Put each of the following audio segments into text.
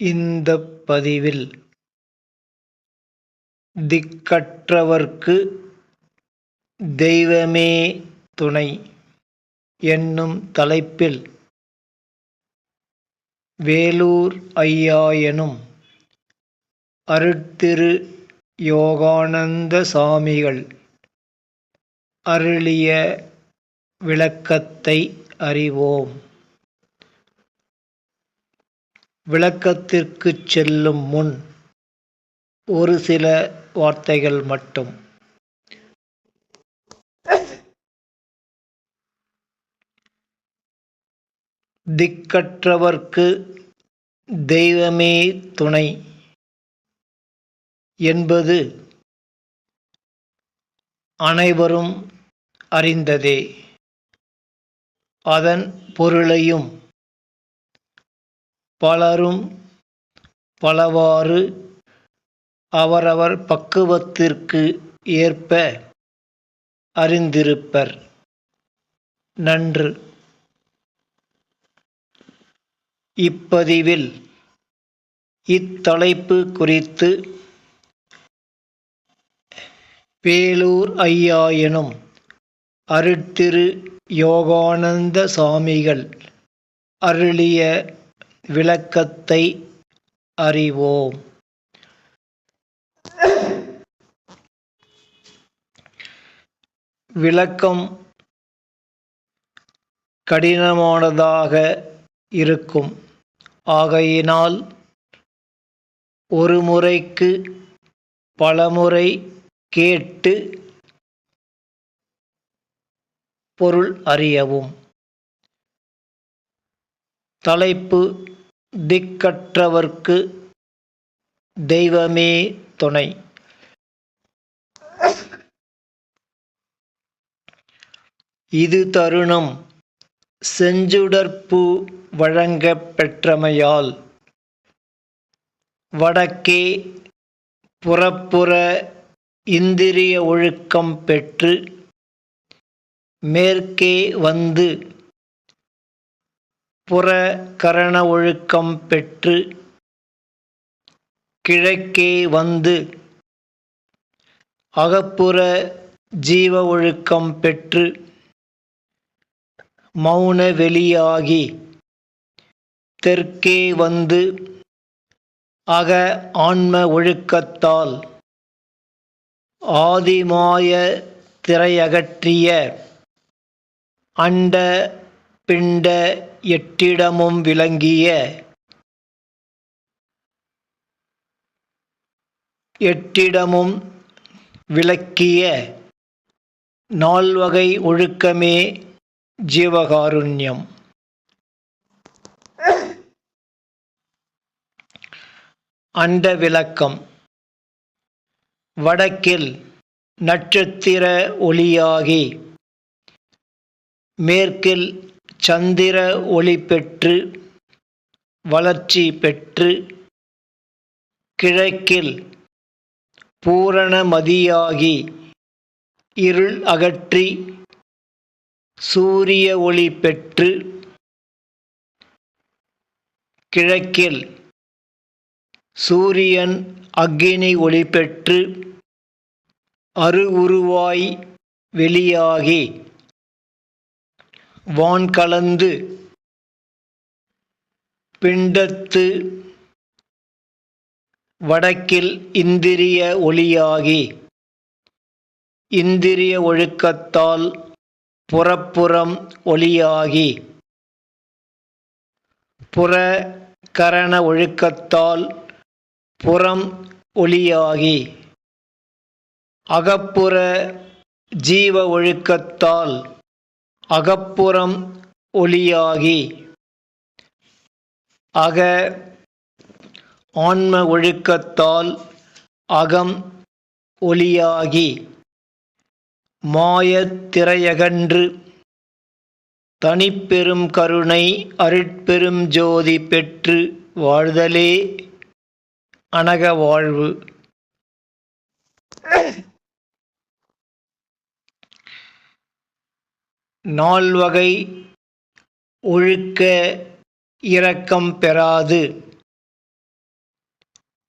இந்த பதிவில் திக்கற்றவர்க்கு தெய்வமே துணை என்னும் தலைப்பில் வேலூர் ஐயா எனும் அருட்திரு யோகானந்த சாமிகள் அருளிய விளக்கத்தை அறிவோம். விளக்கத்திற்கு செல்லும் முன் ஒரு சில வார்த்தைகள் மட்டும். திக்கற்றவர்க்கு தெய்வமே துணை என்பது அனைவரும் அறிந்ததே. அதன் பொருளையும் பலரும் பலவாறு அவரவர் பக்குவத்திற்கு ஏற்ப அறிந்திருப்பர். நன்று. இப்பதிவில் இத்தலைப்பு குறித்து வேலூர் ஐயா எனும் அருட்திரு யோகானந்த சாமிகள் அருளிய விளக்கத்தை அறிவோம். விளக்கம் கடினமானதாக இருக்கும். ஆகையினால் ஒரு முறைக்கு பலமுறை கேட்டு பொருள் அறியவும். தலைப்பு திக்கற்றவர்க்கு தெய்வமே துணை. இது தருணம் செஞ்சுடற்பூ வழங்கப் பெற்றமையால் வடக்கே புறப்புற இந்திரிய ஒழுக்கம் பெற்று மேற்கே வந்து புற கரண ஒழுக்கம் பெற்று கிழக்கே வந்து அகப்புற ஜீவ ஒழுக்கம் பெற்று மௌன வெளியாகி தெற்கே வந்து அக ஆன்ம ஒழுக்கத்தால் ஆதிமாய திரையகற்றிய அண்ட பிண்ட எட்டிடமும் விளங்கிய எட்டிடமும் விளக்கிய நால்வகை ஒழுக்கமே ஜீவகாருண்யம். அண்ட விளக்கம். வடக்கில் நட்சத்திர ஒளியாகி மேற்கில் சந்திர ஒளி பெற்று வளர்ச்சி பெற்று கிழக்கில் பூரணமதியாகி இருள் அகற்றி சூரிய ஒளி பெற்று கிழக்கில் சூரியன் அக்கினி ஒளி பெற்று அரு உருவாய் வெளியாகி வான் கலந்து பிண்டத்து வடக்கில் இந்திரிய ஒளியாகி இந்திரிய ஒழுக்கத்தால் புறப்புறம் ஒளியாகி புற கரண ஒழுக்கத்தால் புறம் ஒளியாகி அகப்புற ஜீவ ஒழுக்கத்தால் அகப்புறம் ஒளியாகி அக ஆன்ம ஒழுக்கத்தால் அகம் ஒளியாகி மாயத் திரையகன்று தனிப்பெரும் கருணை அருட்பெரும் ஜோதி பெற்று வாழ்தலே அனக வாழ்வு. நால்வகை ஒழுக்க இரக்கம் பெறாது.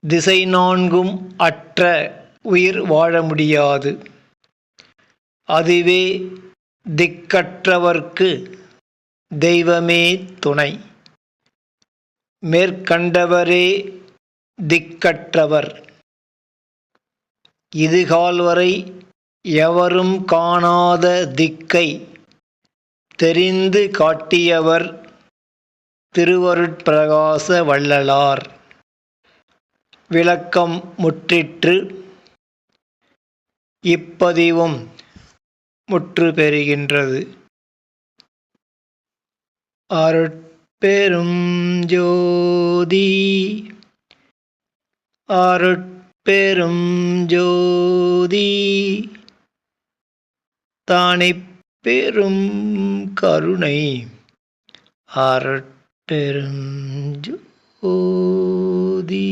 திசை நான்கும் அற்ற உயிர் வாழ முடியாது. அதுவே திக்கற்றவர்க்கு தெய்வமே துணை. மேற்கண்டவரே திக்கற்றவர். இதுகால்வரை எவரும் காணாத திக்கை தெரிந்து காட்டியவர் திருவருட்பிரகாச வள்ளலார். விளக்கம் முற்றிற்று இப்பதிவும் முற்று பெறுகின்றது. அருட்பெரும் ஜோதி அருட்பெரும் ஜோதி தானே பெரும் கருணை அருட்பெரும் ஜோதி.